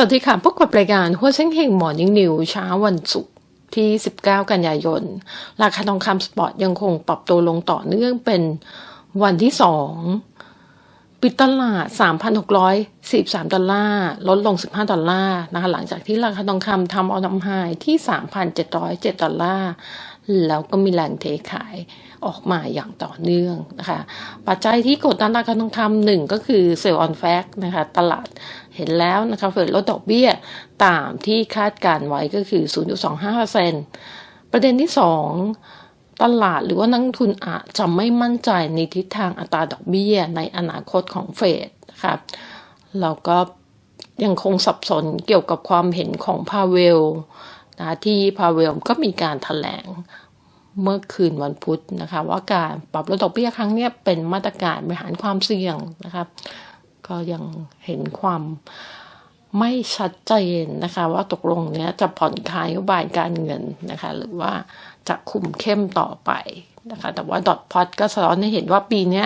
สวัสดีค่ะ พบกับรายการหัวเส้นเฮงหมอนิ่งนิวเช้าวันศุกร์ที่ 19 กันยายน ราคาทองคำสปอร์ตยังคงปรับตัวลงต่อเนื่องเป็นวันที่ 2 ปิดตลาด 3,643 ดอลลาร์ ลดลง 15 ดอลลาร์นะคะหลังจากที่ราคาทองคำทำเอาทำไฮที่ 3,707 ดอลลาร์ แล้วก็มีแรงเทขายออกมาอย่างต่อเนื่องนะคะ ปัจจัยที่กดดันราคาทองคำหนึ่งก็คือเซลล์ออนแฟกนะคะ ตลาดเห็นแล้วนะคะเฟดลดดอกเบี้ยตามที่คาดการไว้ก็คือ 0.25%ประเด็นที่สองตลาดหรือว่านักทุนอาจจะไม่มั่นใจในทิศทางอัตราดอกเบี้ยในอนาคตของเฟดนะคะแล้วก็ยังคงสับสนเกี่ยวกับความเห็นของพาเวลนะที่พาเวลก็มีการถแถลง เมื่อคืนวันพุธนะคะ ว่าการปรับลดดอกเบี้ยครั้งนี้เป็นมาตรการบริหารความเสี่ยงนะครับก็ยังเห็นความไม่ชัดเจนนะคะ ว่าตกลงเนี้ยจะผ่อนคลายนโยบายการเงินนะคะ หรือว่าจะคุมเข้มต่อไปนะคะ แต่ว่าดอทพอตก็สะท้อนให้เห็นว่าปีนี้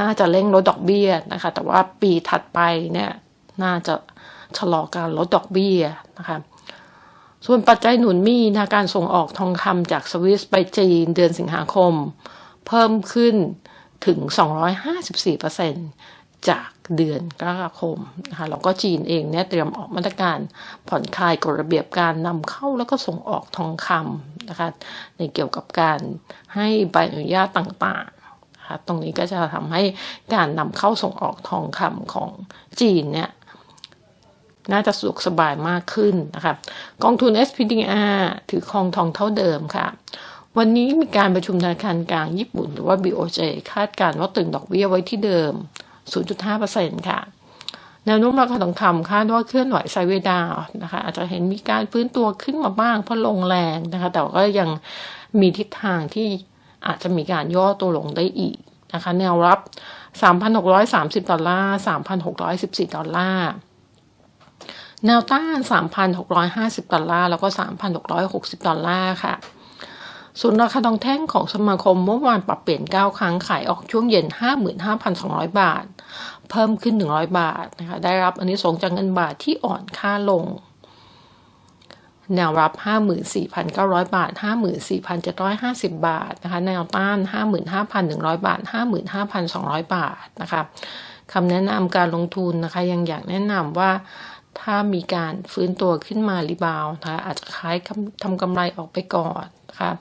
น่าจะเร่งลดดอกเบี้ยนะคะ แต่ว่าปีถัดไปเนี่ยน่าจะชะลอการลดดอกเบี้ยนะคะ ส่วนปัจจัยหนุนมีนะการส่งออกทองคำจากสวิสไปจีนเดือนสิงหาคม เพิ่มขึ้นถึง 254%จากเดือนกรกฎาคมนะคะแล้วก็จีนเองเนี่ยเตรียมออกมาตรการผ่อนคลายกฎระเบียบการนำเข้าแล้วก็ส่งออกทองคำนะคะในเกี่ยวกับการให้ใบอนุญาตต่างๆนะคะตรงนี้ก็จะทำให้การนำเข้าส่งออกทองคำของจีนเนี่ย น่าจะสะดวกสบายมากขึ้นนะคะกองทุน SPDR ถือครองทองเท่าเดิมค่ะ วันนี้มีการประชุมธนาคารกลางญี่ปุ่น หรือว่า BOJ คาดการณ์ว่าตึงดอกเบี้ยไว้ที่เดิม 0.5%ค่ะแนวโน้มราคาทองคำคาดว่าเคลื่อนไหวไซเวดาวนะคะ อาจจะเห็นมีการฟื้นตัวขึ้นมาบ้างเพราะลงแรงนะคะ แต่ก็ยังมีทิศทางที่อาจจะมีการย่อตัวลงได้อีกนะคะ แนวรับ 3,630 ดอลลาร์ 3,614 ดอลลาร์ แนวต้าน 3,650 ดอลลาร์ แล้วก็ 3,660 ดอลลาร์ค่ะ ส่วนราคาทองแท่งของสมาคมเมื่อวานปรับเปลี่ยน 9 ครั้งขายออกช่วงเย็น 55,200 บาท เพิ่มขึ้น 100 บาทนะคะ ได้รับอันนี้สงจากเงินบาทที่อ่อนค่าลง แนวรับ 54,900 บาท 54,750 บาทนะคะ แนวต้าน 55,100 บาท 55,200 บาทนะคะคำแนะนำการลงทุนนะคะยังอยากแนะนำว่า ถ้ามีการฟื้นตัวขึ้นมารีบาวนะคะอาจจะขายทำกำไรออกไปก่อนนะคะ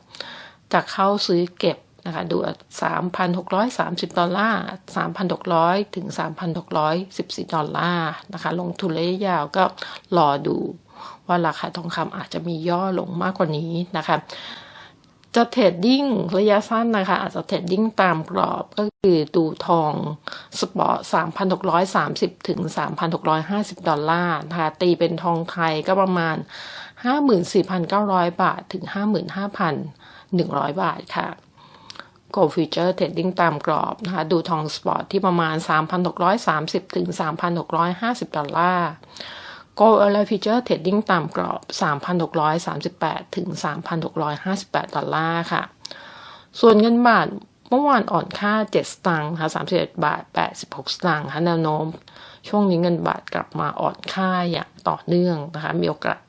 จากเข้าซื้อเก็บนะคะดู 3,630 ดอลลาร์ 3,600 ถึง 3,614 ดอลลาร์นะคะลงทุนระยะยาวก็รอดูว่าราคาทองคำอาจจะมีย่อลงมากกว่านี้นะคะ จะเทรดดิ้งระยะสั้นนะคะ อาจจะเทรดดิ้งตามกรอบก็คือดูทองสปอร์ต3,630 ถึง 3,650 ดอลลาร์นะคะตีเป็นทองไทยก็ประมาณ 54,900 บาทถึง 55,100 บาทค่ะ Go Future Trading ตามกรอบนะคะดูทองสปอร์ตที่ประมาณ 3,630 ถึง 3,650 ดอลลาร์ Go Ally Future Trading ตามกรอบ 3,638 ถึง 3,658 ดอลลาร์ค่ะ ส่วนเงินบาทเมื่อวานอ่อนค่า 7 สตางค์ค่ะ31 บาท 86 สตางค์ค่ะแนวโน้ม ช่วงนี้เงินบาทกลับมาอ่อนค่าอย่างต่อเนื่องนะคะ มีโอกาส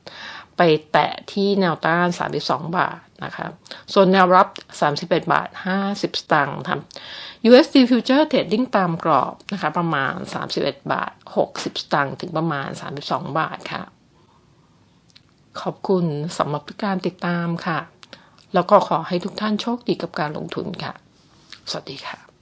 ไปแตะที่แนวต้าน 32 บาทนะคะส่วนแนวรับ 31 บาท 50 สตางค์ทำ USD Future Trading ตามกรอบนะคะประมาณ 31 บาท 60 สตางค์ถึงประมาณ 32 บาทค่ะ ขอบคุณสำหรับการติดตามค่ะ แล้วก็ขอให้ทุกท่านโชคดีกับการลงทุนค่ะ สวัสดีค่ะ